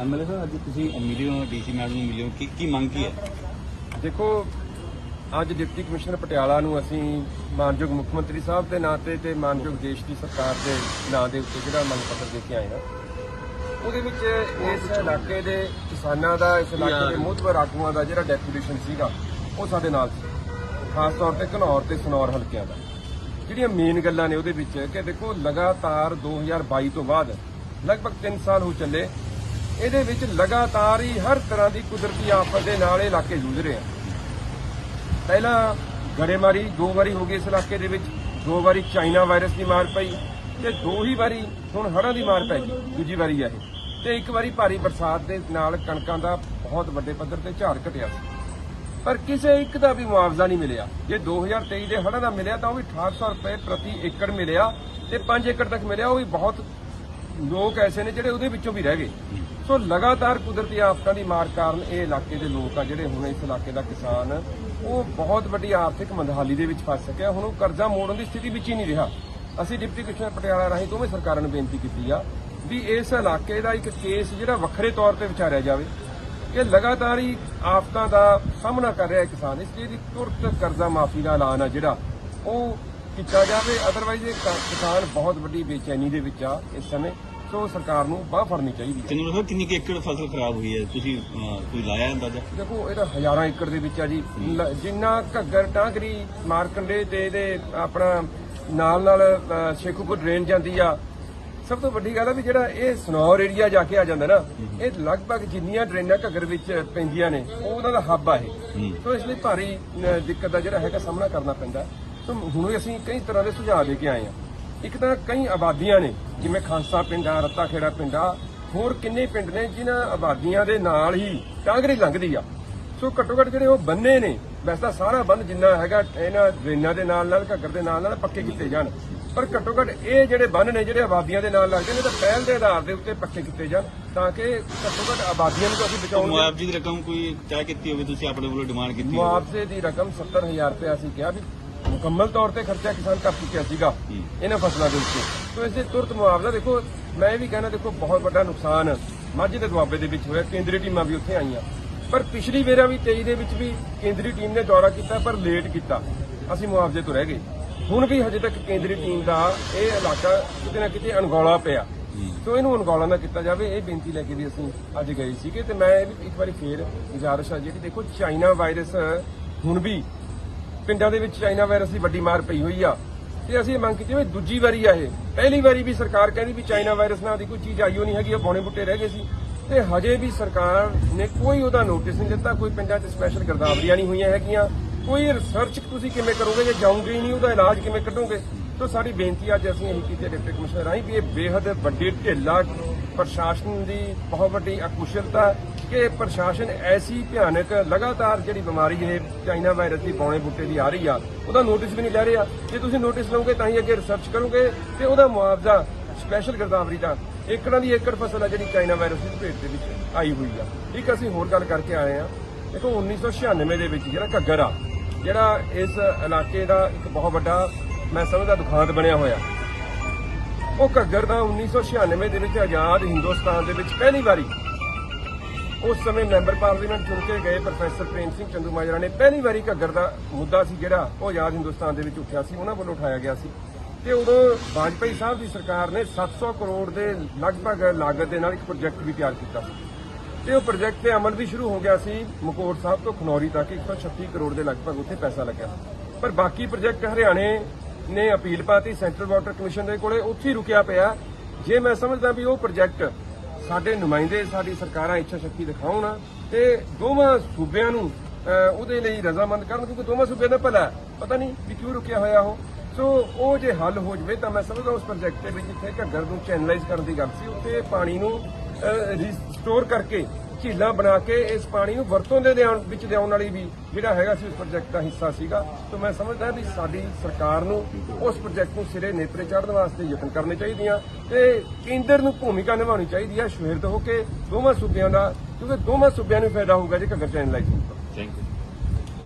MLA ਸਾਹਿਬ, ਅੱਜ ਤੁਸੀਂ ਮਿਲੇ ਹੋ ਡੀਸੀ ਮੈਡਮ ਨੂੰ ਮਿਲੇ ਕੀ ਕੀ ਮੰਗ ਕੀ ਹੈ? ਦੇਖੋ, ਅੱਜ ਡਿਪਟੀ ਕਮਿਸ਼ਨਰ ਪਟਿਆਲਾ ਨੂੰ ਅਸੀਂ ਮਾਨਯੋਗ ਮੁੱਖ ਮੰਤਰੀ ਸਾਹਿਬ ਦੇ ਨਾਂ ਤੇ ਤੇ ਮਾਨਯੋਗ ਦੇਸ਼ ਦੀ ਸਰਕਾਰ ਦੇ ਨਾਂ ਦੇ ਉੱਤੇ ਜਿਹੜਾ ਮੰਗ ਪੱਤਰ ਦੇ ਕੇ ਆਏ ਹਾਂ। ਉਹਦੇ ਵਿੱਚ ਇਸ ਇਲਾਕੇ ਦੇ ਕਿਸਾਨਾਂ ਦਾ, ਇਸ ਇਲਾਕੇ ਦੇ ਮੁੱਦਵਰ ਆਗੂਆਂ ਦਾ ਜਿਹੜਾ ਡੈਪੂਟੇਸ਼ਨ ਸੀਗਾ, ਉਹ ਸਾਡੇ ਨਾਲ ਸੀ। ਖਾਸ ਤੌਰ ਤੇ ਘਨੌਰ ਤੇ ਸਨੌਰ ਹਲਕਿਆਂ ਦਾ। ਜਿਹੜੀਆਂ ਮੇਨ ਗੱਲਾਂ ਨੇ ਉਹਦੇ ਵਿੱਚ ਕਿ ਦੇਖੋ, ਲਗਾਤਾਰ 2022 ਤੋਂ ਬਾਅਦ, ਲਗਭਗ 3 ਸਾਲ ਹੋ ਚੱਲੇ ਇਹਦੇ ਵਿੱਚ ਲਗਾਤਾਰ ਹੀ ਹਰ ਤਰ੍ਹਾਂ ਦੀ ਕੁਦਰਤੀ ਆਫਤ ਦੇ ਨਾਲ ਇਹ ਇਲਾਕੇ ਜੂਝ ਰਹੇ ਆ। ਪਹਿਲਾਂ ਗੜੇਮਾਰੀ ਦੋ ਵਾਰੀ ਹੋ ਗਈ ਇਸ ਇਲਾਕੇ ਦੇ ਵਿੱਚ, ਦੋ ਵਾਰੀ ਚਾਈਨਾ ਵਾਇਰਸ ਦੀ ਮਾਰ ਪਈ ਤੇ ਦੋ ਹੀ ਵਾਰੀ ਹੁਣ ਹੜ੍ਹਾਂ ਦੀ ਮਾਰ ਪੈ ਗਈ, ਦੂਜੀ ਵਾਰੀ ਆ ਇਹ। ਤੇ ਇੱਕ ਵਾਰੀ ਭਾਰੀ ਬਰਸਾਤ ਦੇ ਨਾਲ ਕਣਕਾਂ ਦਾ ਬਹੁਤ ਵੱਡੇ ਪੱਧਰ ਤੇ ਝਾੜ ਘਟਿਆ ਸੀ। ਪਰ ਕਿਸੇ ਇੱਕ ਦਾ ਵੀ ਮੁਆਵਜ਼ਾ ਨਹੀਂ ਮਿਲਿਆ। ਜੇ 2023 ਦੇ ਹੜ੍ਹਾਂ ਦਾ ਮਿਲਿਆ ਤਾਂ ਉਹ ਵੀ 6800 ਰੁਪਏ ਪ੍ਰਤੀ ਏਕੜ ਮਿਲਿਆ ਤੇ 5 ਏਕੜ ਤੱਕ ਮਿਲਿਆ, ਉਹ ਵੀ ਬਹੁਤ ਲੋਕ ਐਸੇ ਨੇ ਜਿਹੜੇ ਉਹਦੇ ਵਿੱਚੋਂ ਵੀ ਰਹਿ ਗਏ। ਸੋ ਲਗਾਤਾਰ ਕੁਦਰਤੀ ਆਫਤਾਂ ਦੀ ਮਾਰ ਕਾਰਨ ਇਹ ਇਲਾਕੇ ਦੇ ਲੋਕ ਆ ਜਿਹੜੇ ਹੁਣ ਇਸ ਇਲਾਕੇ ਦਾ ਕਿਸਾਨ, ਉਹ ਬਹੁਤ ਵੱਡੀ ਆਰਥਿਕ ਮੰਦਹਾਲੀ ਦੇ ਵਿੱਚ ਫਸ ਸਕਿਆ। ਹੁਣ ਉਹ ਕਰਜ਼ਾ ਮੋੜਨ ਦੀ ਸਥਿਤੀ ਵਿੱਚ ਹੀ ਨਹੀਂ ਰਿਹਾ। ਅਸੀਂ ਡਿਪਟੀ ਕਮਿਸ਼ਨਰ ਪਟਿਆਲਾ ਰਾਹੀਂ ਦੋਵੇਂ ਸਰਕਾਰਾਂ ਨੂੰ ਬੇਨਤੀ ਕੀਤੀ ਆ ਵੀ ਇਸ ਇਲਾਕੇ ਦਾ ਇੱਕ ਕੇਸ ਜਿਹੜਾ ਵੱਖਰੇ ਤੌਰ ਤੇ ਵਿਚਾਰਿਆ ਜਾਵੇ। ਇਹ ਲਗਾਤਾਰ ਹੀ ਆਫਤਾਂ ਦਾ ਸਾਹਮਣਾ ਕਰ ਰਿਹਾ ਕਿਸਾਨ। ਇਸ ਲਈ ਦੀ ਤੁਰਤ ਕਰਜ਼ਾ ਮਾਫੀ ਦਾ ਐਲਾਨ ਆ ਜਿਹੜਾ ਉਹ ਕੀਤਾ ਜਾਵੇ। ਅਦਰਵਾਈਜ਼ ਇਹ ਕਿਸਾਨ ਬਹੁਤ ਵੱਡੀ ਬੇਚੈਨੀ ਦੇ ਵਿੱਚ ਆ ਇਸ ਸਮੇਂ। ਸੋ ਸਰਕਾਰ ਨੂੰ ਬਾਹ ਫੜਨੀ ਚਾਹੀਦੀ ਹੈ। ਦੱਸੋ ਕਿੰਨੀ ਕੁ ਏਕੜ ਫਸਲ ਖਰਾਬ ਹੋਈ ਹੈ? ਤੁਸੀਂ ਅਹ, ਕੋਈ ਲਾਇਆ ਅੰਦਾਜ਼ਾ? ਦੇਖੋ ਇਹ ਤਾਂ ਹਜ਼ਾਰਾਂ ਏਕੜ ਦੇ ਵਿੱਚ ਆ ਜੀ। ਲ- ਜਿੰਨਾ ਘੱਗਰ ਟਾਂਗਰੀ ਮਾਰਕੰਡੇ ਤੇ ਇਹਦੇ ਆਪਣਾ ਨਾਲ ਨਾਲ ਅ, ਸ਼ੇਖੂਪੁਰ ਡਰੇਨ ਜਾਂਦੀ ਆ। ਸਭ ਤੋਂ ਵੱਡੀ ਗੱਲ ਆ ਵੀ ਜਿਹੜਾ ਇਹ ਸਨੌਰ ਏਰੀਆ ਜਾ ਕੇ ਆ ਜਾਂਦਾ ਨਾ ਇਹ ਲਗਭਗ ਜਿੰਨੀਆਂ ਡਰੇਨਾਂ ਘੱਗਰ ਵਿੱਚ ਪੈਂਦੀਆਂ ਨੇ ਉਹ ਉਹਨਾਂ ਦਾ ਹੱਬ ਆ ਇਹ। ਸੋ ਇਸ ਲਈ ਭਾਰੀ ਅ, ਦਿੱਕਤ ਦਾ ਜਿਹੜਾ ਹੈਗਾ ਸਾਹਮਣਾ ਕਰਨਾ ਪੈਂਦਾ। ਸੋ ਹੁਣ ਵੀ ਅਸੀਂ ਕਈ ਤਰ੍ਹਾਂ ਦੇ ਸੁਝਾਅ ਦੇ ਕੇ ਆਏ ਆ। ਇੱਕ ਤਾਂ ਕਈ ਆਬਾਦੀਆਂ ਨੇ ਜਿਵੇਂ ਖਾਂਸਾ ਪਿੰਡ ਆ ਰੱਤਾ ਖੇੜਾ ਪਿੰਡ ਆ ਹੋਰ ਕਿੰਨੇ ਪਿੰਡ ਨੇ ਜਿਨ੍ਹਾਂ ਆਬਾਦੀਆਂ ਦੇ ਨਾਲ ਹੀ ਟਾਂਗਰੀ ਲੰਘਦੀ ਆ। ਸੋ ਘੱਟੋ ਘੱਟ ਜਿਹੜੇ ਉਹ ਬੰਨੇ ਨੇ ਵੈਸੇ ਤਾਂ ਸਾਰਾ ਬੰਨ ਜਿੰਨਾ ਹੈਗਾ ਇਹਨਾਂ ਡਰੇਨਾਂ ਦੇ ਨਾਲ ਨਾਲ ਘੱਗਰ ਦੇ ਨਾਲ ਨਾਲ ਪੱਕੇ ਕੀਤੇ ਜਾਣ। ਪਰ ਘੱਟੋ ਘੱਟ ਇਹ ਜਿਹੜੇ ਬੰਨ ਨੇ ਜਿਹੜੇ ਆਬਾਦੀਆਂ ਦੇ ਨਾਲ ਲੱਗਦੇ ਨੇ ਤਾਂ ਪਹਿਲ ਦੇ ਆਧਾਰ ਦੇ ਉੱਤੇ ਪੱਕੇ ਕੀਤੇ ਜਾਣ ਤਾਂ ਕਿ ਘੱਟੋ ਘੱਟ ਆਬਾਦੀਆਂ ਨੂੰ ਅਸੀਂ ਬਚਾਉਣ ਮੁਆਵਜ਼ੇ ਦੀ ਰਕਮ ਕੋਈ ਤੈਅ ਕੀਤੀ ਹੋਵੇ ਤੁਸੀਂ ਆਪਣੇ ਵੱਲੋਂ ਡਿਮਾਂਡ ਕੀਤੀ ਮੁਆਵਜ਼ੇ ਦੀ ਰਕਮ 70000 ਰੁਪਏ ਅਸੀਂ ਕਿਹਾ ਵੀ ਮੁਕੰਮਲ ਤੌਰ ਤੇ ਖਰਚਾ ਕਿਸਾਨ ਕਰ ਚੁੱਕਿਆ ਸੀਗਾ ਇਹਨਾਂ ਫਸਲਾਂ ਦੇ ਉੱਤੇ ਸੋ ਇਸੇ ਤੁਰਤ ਮੁਆਵਜ਼ਾ ਦੇਖੋ ਮੈਂ ਵੀ ਕਹਿਣਾ ਦੇਖੋ ਬਹੁਤ ਵੱਡਾ ਨੁਕਸਾਨ ਮਾਝੇ ਦੇ ਦੁਆਬੇ ਦੇ ਵਿੱਚ ਹੋਇਆ ਕੇਂਦਰੀ ਟੀਮਾਂ ਵੀ ਉੱਥੇ ਆਈਆਂ। ਪਰ ਪਿਛਲੀ ਵੇਰਾ ਵੀ 23 ਦੇ ਵਿੱਚ ਵੀ ਕੇਂਦਰੀ ਟੀਮ ਨੇ ਦੌਰਾ ਕੀਤਾ ਪਰ ਲੇਟ ਕੀਤਾ। ਅਸੀਂ ਮੁਆਵਜ਼ੇ ਤੋਂ ਰਹਿ ਗਏ। ਹੁਣ ਵੀ ਹਜੇ ਤੱਕ ਕੇਂਦਰੀ ਟੀਮ ਦਾ ਇਹ ਇਲਾਕਾ ਕਿਤੇ ਨਾ ਕਿਤੇ ਅਣਗੌਲਾ ਪਿਆ। ਸੋ ਇਹਨੂੰ ਅਣਗੌਲਾ ਨਾ ਕੀਤਾ ਜਾਵੇ ਇਹ ਬੇਨਤੀ ਲੈ ਕੇ ਵੀ ਅਸੀਂ ਅੱਜ ਗਏ ਸੀਗੇ। ਤੇ ਮੈਂ ਇੱਕ ਵਾਰੀ ਫੇਰ ਗੁਜ਼ਾਰਿਸ਼ ਆ ਜਿਹੜੀ ਦੇਖੋ ਚਾਈਨਾ ਵਾਇਰਸ ਹੁਣ ਵੀ ਪਿੰਡਾਂ ਦੇ ਵਿੱਚ ਚਾਈਨਾ ਵਾਇਰਸ ਦੀ ਵੱਡੀ ਮਾਰ ਪਈ ਹੋਈ ਆ। ਤੇ ਅਸੀਂ ਇਹ ਮੰਗ ਕੀਤੀ ਵੀ ਦੂਜੀ ਵਾਰੀ ਆ ਇਹ। ਪਹਿਲੀ ਵਾਰੀ ਵੀ ਸਰਕਾਰ ਕਹਿੰਦੀ ਵੀ ਚਾਈਨਾ ਵਾਇਰਸ ਨਾਲ ਦੀ ਕੋਈ ਚੀਜ਼ ਆਈਓ ਨਹੀਂ ਹੈਗੀ, ਉਹ ਬੌਣੇ ਬੁੱਟੇ ਰਹਿ ਗਏ ਸੀ। ਤੇ ਹਜੇ ਵੀ ਸਰਕਾਰ ਨੇ ਕੋਈ ਉਹਦਾ ਨੋਟਿਸ ਨਹੀਂ ਦਿੱਤਾ, ਕੋਈ ਪਿੰਡਾਂ 'ਚ ਸਪੈਸ਼ਲ ਗਰਦਾਵਰੀਆਂ ਨਹੀਂ ਹੋਈਆਂ ਹੈਗੀਆਂ। ਕੋਈ ਰਿਸਰਚ ਤੁਸੀਂ ਕਿਵੇਂ ਕਰੋਗੇ ਜੇ ਜਾਓਗੇ ਹੀ ਨਹੀਂ, ਉਹਦਾ ਇਲਾਜ ਕਿਵੇਂ ਕੱਢੋਗੇ? ਤਾਂ ਸਾਡੀ ਬੇਨਤੀ ਅੱਜ ਅਸੀਂ ਇਹੀ ਕੀਤੀ ਡਿਪਟੀ ਕਮਿਸ਼ਨਰ ਰਾਹੀਂ ਵੀ ਇਹ ਬੇਹੱਦ ਵੱਡੀ ਢਿੱਲਾ ਪ੍ਰਸ਼ਾਸਨ ਦੀ ਬਹੁਤ ਵੱਡੀ ਅਕੁਸ਼ਲਤਾ ਕਿ ਪ੍ਰਸ਼ਾਸਨ ਐਸੀ ਭਿਆਨਕ ਲਗਾਤਾਰ ਜਿਹੜੀ ਬਿਮਾਰੀ ਇਹ ਚਾਈਨਾ ਵਾਇਰਸ ਦੀ ਪੌਣੇ ਬੁੱਟੇ ਦੀ ਆ ਰਹੀ ਆ, ਉਹਦਾ ਨੋਟਿਸ ਵੀ ਨਹੀਂ ਲੈ ਰਿਹਾ ਜੇ ਤੁਸੀਂ ਨੋਟਿਸ ਲਓਗੇ ਤਾਂ ਹੀ ਅੱਗੇ ਰਿਸਰਚ ਕਰੋਗੇ ਤੇ ਉਹਦਾ ਮੁਆਵਜ਼ਾ ਸਪੈਸ਼ਲ ਗਰਦਾਵਰੀ ਦਾ ਏਕੜਾਂ ਦੀ ਏਕੜ ਫਸਲ ਆ ਜਿਹੜੀ ਚਾਈਨਾ ਵਾਇਰਸ ਦੀ ਭੇਟ ਦੇ ਵਿੱਚ ਆਈ ਹੋਈ ਆ। ਇੱਕ ਅਸੀਂ ਹੋਰ ਗੱਲ ਕਰਕੇ ਆਏ ਆ। ਦੇਖੋ 1996 ਦੇ ਵਿੱਚ ਜਿਹੜਾ ਘੱਗਰ ਆ, ਜਿਹੜਾ ਇਸ ਇਲਾਕੇ ਦਾ ਇੱਕ ਬਹੁਤ ਵੱਡਾ, ਮੈਂ ਸਮਝਦਾ ਦੁਖਾਂਤ ਬਣਿਆ ਹੋਇਆ। ਉਹ ਘੱਗਰ ਦਾ 1996 ਦੇ ਵਿੱਚ ਆਜ਼ਾਦ ਹਿੰਦੁਸਤਾਨ ਦੇ ਵਿੱਚ ਪਹਿਲੀ ਵਾਰੀ ਉਸ ਸਮੇਂ ਮੈਂਬਰ ਪਾਰਲੀਮੈਂਟ ਚੁਣ ਕੇ ਗਏ ਪ੍ਰੋਫੈਸਰ ਪ੍ਰੇਮ ਸਿੰਘ ਚੰਦੂ ਮਾਜਰਾ ਨੇ। ਪਹਿਲੀ ਵਾਰੀ ਘੱਗਰ ਦਾ ਮੁੱਦਾ ਸੀ ਜਿਹੜਾ ਉਹ ਆਜ਼ਾਦ ਹਿੰਦੁਸਤਾਨ ਦੇ ਵਿੱਚ ਉੱਠਿਆ ਸੀ, ਉਹਨਾਂ ਵੱਲੋਂ ਉਠਾਇਆ ਗਿਆ ਸੀ। ਤੇ ਉਦੋਂ ਵਾਜਪਾਈ ਸਾਹਿਬ ਦੀ ਸਰਕਾਰ ਨੇ 700 ਕਰੋੜ ਦੇ ਲਗਭਗ ਲਾਗਤ ਦੇ ਨਾਲ ਇੱਕ ਪ੍ਰੋਜੈਕਟ ਵੀ ਤਿਆਰ ਕੀਤਾ ਸੀ। ਤੇ ਉਹ ਪ੍ਰੋਜੈਕਟ ਤੇ ਅਮਲ ਵੀ ਸ਼ੁਰੂ ਹੋ ਗਿਆ ਸੀ ਮਕੋਟ ਸਾਹਿਬ ਤੋਂ ਖਨੌਰੀ ਤੱਕ 136 ਕਰੋੜ ਦੇ ਲਗਭਗ ਉੱਥੇ ਪੈਸਾ ਲੱਗਿਆ ਪਰ ਬਾਕੀ ਪ੍ਰੋਜੈਕਟ ਹਰਿਆਣੇ ਨੇ ਅਪੀਲ ਪਾਤੀ ਸੈਂਟਰਲ ਵਾਟਰ ਕਮਿਸ਼ਨ ਦੇ ਕੋਲੇ, ਉੱਥੇ ਰੁਕਿਆ ਪਿਆ। ਜੇ ਮੈਂ ਸਮਝਦਾ ਵੀ ਉਹ ਪ੍ਰੋਜੈਕਟ ਸਾਡੇ ਨੁਮਾਇੰਦੇ, ਸਾਡੀ ਸਰਕਾਰਾਂ ਇੱਛਾ ਸ਼ਕਤੀ ਦਿਖਾਉਣ ਤੇ ਦੋਵਾਂ ਸੂਬਿਆਂ ਨੂੰ ਉਹਦੇ ਲਈ ਰਜ਼ਾਮੰਦ ਕਰਨ, ਕਿਉਂਕਿ ਦੋਵਾਂ ਸੂਬਿਆਂ ਦਾ ਭਲਾ ਪਤਾ ਨਹੀਂ ਵੀ ਕਿਉਂ ਰੁਕਿਆ ਹੋਇਆ ਉਹ। ਸੋ ਉਹ ਜੇ ਹੱਲ ਹੋ ਜਵੇ ਤਾਂ ਮੈਂ ਸਮਝਦਾ ਉਸ ਪ੍ਰੋਜੈਕਟ ਦੇ ਵਿੱਚ ਇੱਥੇ ਘੱਗਰ ਨੂੰ ਚੈਨਲਾਈਜ਼ ਕਰਨ ਦੀ ਗੱਲ ਸੀ। ਉੱਥੇ ਪਾਣੀ ਨੂੰ ਰੀਸਟੋਰ ਕਰਕੇ ਝੀਲਾਂ ਬਣਾ ਕੇ ਇਸ ਪਾਣੀ ਨੂੰ ਵਰਤੋਂ ਦੇ ਲਿਆਉਣ ਵਿੱਚ ਲਿਆਉਣ ਵਾਲੀ ਵੀ ਜਿਹੜਾ ਹੈਗਾ ਸੀ ਉਸ ਪ੍ਰੋਜੈਕਟ ਦਾ ਹਿੱਸਾ ਸੀਗਾ। ਸੋ ਮੈਂ ਸਮਝਦਾ ਵੀ ਸਾਡੀ ਸਰਕਾਰ ਨੂੰ ਉਸ ਪ੍ਰੋਜੈਕਟ ਨੂੰ ਸਿਰੇ ਨੇਪਰੇ ਚਾੜਨ ਵਾਸਤੇ ਯਤਨ ਕਰਨੇ ਚਾਹੀਦੀਆਂ ਤੇ ਕੇਂਦਰ ਨੂੰ ਭੂਮਿਕਾ ਨਿਭਾਉਣੀ ਚਾਹੀਦੀ ਹੈ ਸ਼ੁਹਿਰਦ ਹੋ ਕੇ ਦੋਵਾਂ ਸੂਬਿਆਂ ਦਾ, ਕਿਉਂਕਿ ਦੋਵਾਂ ਸੂਬਿਆਂ ਨੂੰ ਫਾਇਦਾ ਹੋਊਗਾ ਜੇ ਘੱਗਰ ਚੈਨਲਾਈਜ਼ ਹੋਊਗਾ ਥੈਂਕ ਯੂ